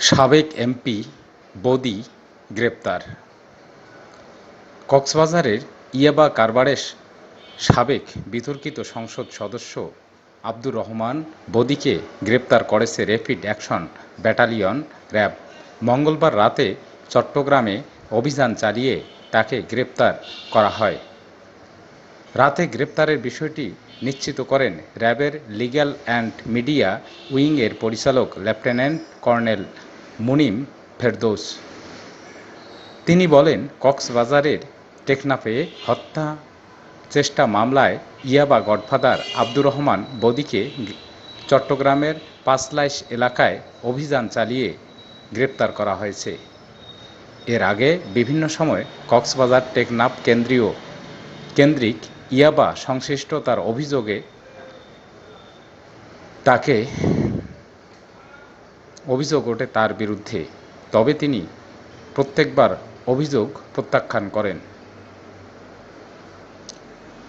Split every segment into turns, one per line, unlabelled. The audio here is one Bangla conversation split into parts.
সাবেক এমপি বদি গ্রেপ্তার। কক্সবাজারের ইয়াবা কারবারের সাবেক বিতর্কিত সংসদ সদস্য আব্দুর রহমান বদিকে গ্রেপ্তার করেছে র্যাপিড অ্যাকশন ব্যাটালিয়ন র্যাব। মঙ্গলবার রাতে চট্টগ্রামে অভিযান চালিয়ে তাকে গ্রেপ্তার করা হয়। রাতে গ্রেপ্তারের বিষয়টি নিশ্চিত করেন র্যাবের লিগ্যাল অ্যান্ড মিডিয়া উইংয়ের পরিচালক লেফটেন্যান্ট কর্নেল মুনিম ফেরদৌস। তিনি বলেন, কক্সবাজারের টেকনাফে হত্যা চেষ্টা মামলায় ইয়াবা গডফাদার আব্দুর রহমান বদিকে চট্টগ্রামের পাঁচলাইশ এলাকায় অভিযান চালিয়ে গ্রেপ্তার করা হয়েছে। এর আগে বিভিন্ন সময় কক্সবাজার টেকনাফ কেন্দ্রীয় কেন্দ্রিক ইয়াবা সংশ্লিষ্টতার অভিযোগে তাকে অভিযোগ ওঠে তার বিরুদ্ধে। তবে তিনি প্রত্যেকবার অভিযোগ প্রত্যাখ্যান করেন।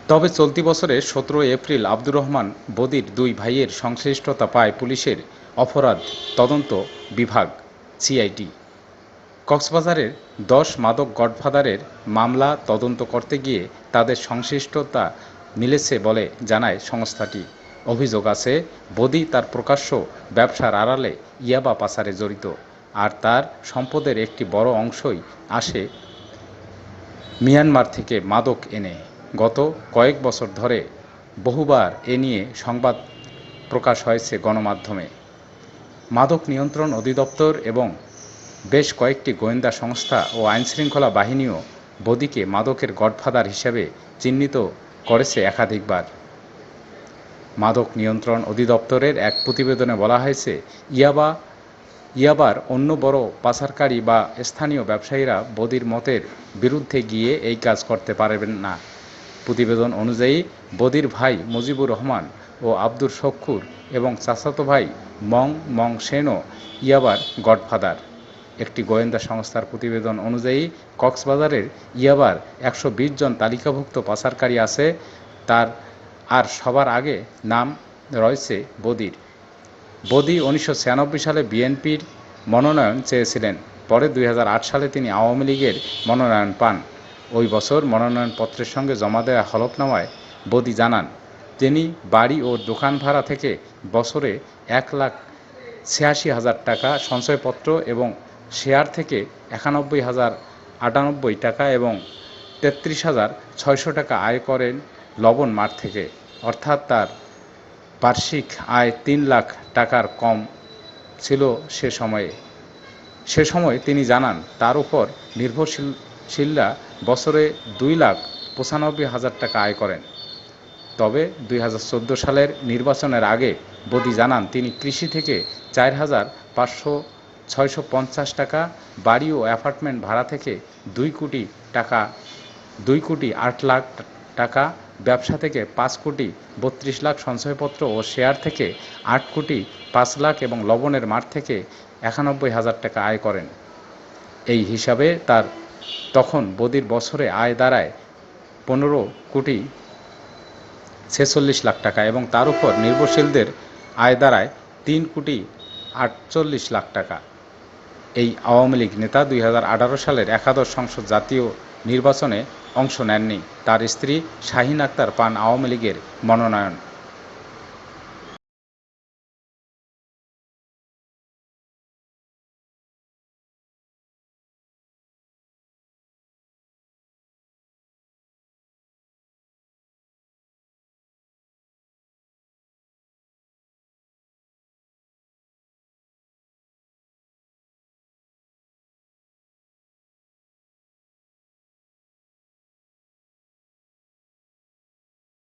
তবে চলতি বছরের সতেরো এপ্রিল আব্দুর রহমান বদির দুই ভাইয়ের সংশ্লিষ্টতা পায় পুলিশের অপরাধ তদন্ত বিভাগ, সিআইডি। কক্সবাজারের দশ মাদক গডফাদারের মামলা তদন্ত করতে গিয়ে তাদের সংশ্লিষ্টতা মিলেছে বলে জানায় সংস্থাটি। অভিযোগ আছে, বদি তার প্রকাশ্য ব্যবসার আড়ালে ইয়াবা পাচারে জড়িত, আর তার সম্পদের একটি বড় অংশই আসে মিয়ানমার থেকে মাদক এনে। গত কয়েক বছর ধরে বহুবার এ নিয়ে সংবাদ প্রকাশ হয়েছে গণমাধ্যমে। মাদক নিয়ন্ত্রণ অধিদপ্তর এবং বেশ কয়েকটি গোয়েন্দা সংস্থা ও আইনশৃঙ্খলা বাহিনীও বদিকে মাদকের গডফাদার হিসেবে চিহ্নিত করেছে একাধিকবার। মাদক নিয়ন্ত্রণ অধিদপ্তরের এক প্রতিবেদনে বলা হয়েছে, ইয়াবা, ইয়াবার অন্য বড় পাচারকারী বা স্থানীয় ব্যবসায়ীরা বদির মতের বিরুদ্ধে গিয়ে এই কাজ করতে পারবেন না। প্রতিবেদন অনুযায়ী, বদির ভাই মুজিবুর রহমান ও আব্দুর শক্ষুর এবং চাচাতো ভাই মং মং সেনও ইয়াবার গডফাদার। একটি গোয়েন্দা সংস্থার প্রতিবেদন অনুযায়ী, কক্সবাজারের ইয়াবার একশো বিশ জন তালিকাভুক্ত পাচারকারী আছে। তার আর সবার আগে নাম রয়েছে বদির। বদি উনিশশো সালে বিএনপির মনোনয়ন চেয়েছিলেন। পরে দুই হাজার আট সালে তিনি আওয়ামী লীগের মনোনয়ন পান। ওই বছর মনোনয়নপত্রের সঙ্গে জমা দেওয়া হলফনামায় বদি জানান তিনি বাড়ি ও দোকান ভাড়া থেকে বছরে এক লাখ ছিয়াশি হাজার টাকা সঞ্চয়পত্র এবং শেয়ার থেকে একানব্বই হাজার আটানব্বই টাকা এবং তেত্রিশ হাজার ছয়শো টাকা আয় করেন লবণ মাঠ থেকে। অর্থাৎ তার বার্ষিক আয় তিন লাখ টাকার কম ছিল সে সময়ে। সে সময় তিনি জানান, তার উপর নির্ভরশীলরা বছরে দুই লাখ পঁচানব্বই হাজার টাকা আয় করেন। তবে দুই হাজার চোদ্দ সালের নির্বাচনের আগে বদি জানান, তিনি কৃষি থেকে চার হাজার পাঁচশো ছয়শো পঞ্চাশ টাকা, বাড়ি ও অ্যাপার্টমেন্ট ভাড়া থেকে দুই কোটি টাকা, দুই কোটি আট লাখ টাকা, ব্যবসা থেকে পাঁচ কোটি বত্রিশ লাখ সঞ্চয়পত্র ও শেয়ার থেকে আট কোটি পাঁচ লাখ এবং লবণের মাঠ থেকে একানব্বই হাজার টাকা আয় করেন। এই হিসাবে তার তখন বদির বছরে আয় দাঁড়ায় পনেরো কোটি ছেচল্লিশ লাখ টাকা এবং তার উপর নির্ভরশীলদের আয় দাঁড়ায় তিন কোটি আটচল্লিশ লাখ টাকা। এই আওয়ামী লীগ নেতা দুই হাজার আঠারো সালের একাদশ সংসদ জাতীয় নির্বাচনে অংশ নেননি। তার স্ত্রী শাহিন আক্তার পান আওয়ামী লীগের মনোনয়ন।